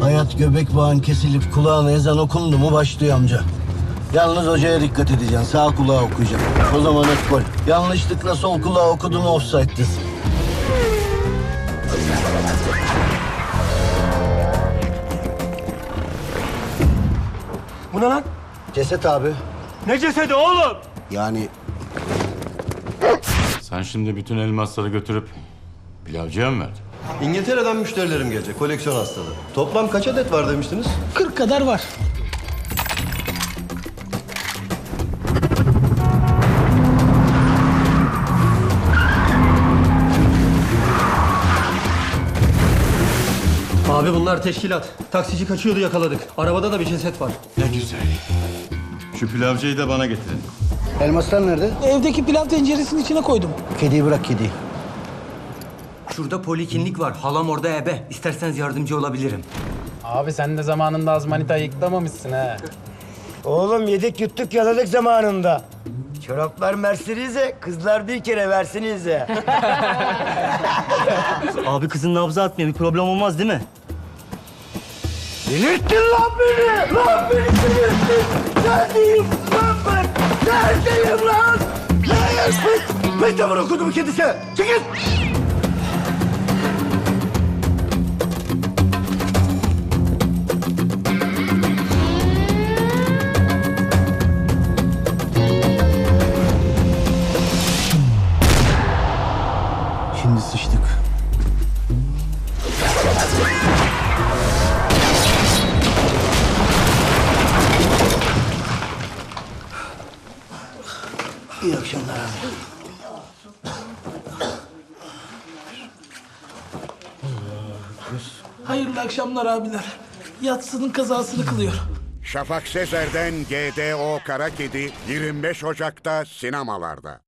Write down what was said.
Hayat göbek bağın kesilip kulağına ezan okundu mu başlıyor amca. Yalnız hocaya dikkat edeceksin. Sağ kulağa okuyacak. O zaman et gol. Yanlışlıkla sol kulağa okudun mu offside'desin. Bu ne lan? Ceset abi. Ne cesedi oğlum? Yani Sen şimdi bütün elmasları götürüp pilavcıya mı verdin? İngiltere'den müşterilerim gelecek. Koleksiyon hastalığı. Toplam kaç adet var demiştiniz? 40 kadar var. Abi bunlar teşkilat. Taksici kaçıyordu yakaladık. Arabada da bir ceset var. Ne güzel. Şu pilavcıyı da bana getirin. elmaslar nerede? Evdeki pilav tenceresinin içine koydum. Kediyi bırak kediyi. Şurada poliklinik var. Halam orada ebe. İsterseniz yardımcı olabilirim. Abi sen de zamanında az manita yıklamamışsın ha. Oğlum yedik yuttuk yaladık zamanında. Çoraplar Mercedes'e, kızlar bir kere versinize. Abi kızın nabzı atmıyor. Bir problem olmaz değil mi? Delirttin lan beni! Lan beni delirttin! Neredeyim lan ben? Neredeyim lan? Neredesin? Mekteber okudum kedisi! Çekil! Şimdi sıçtık. İyi akşamlar abi. Hayırlı akşamlar abiler. Yatsının kazasını kılıyor. Şafak Sezer'den GDO Kara Kedi 25 Ocak'ta sinemalarda.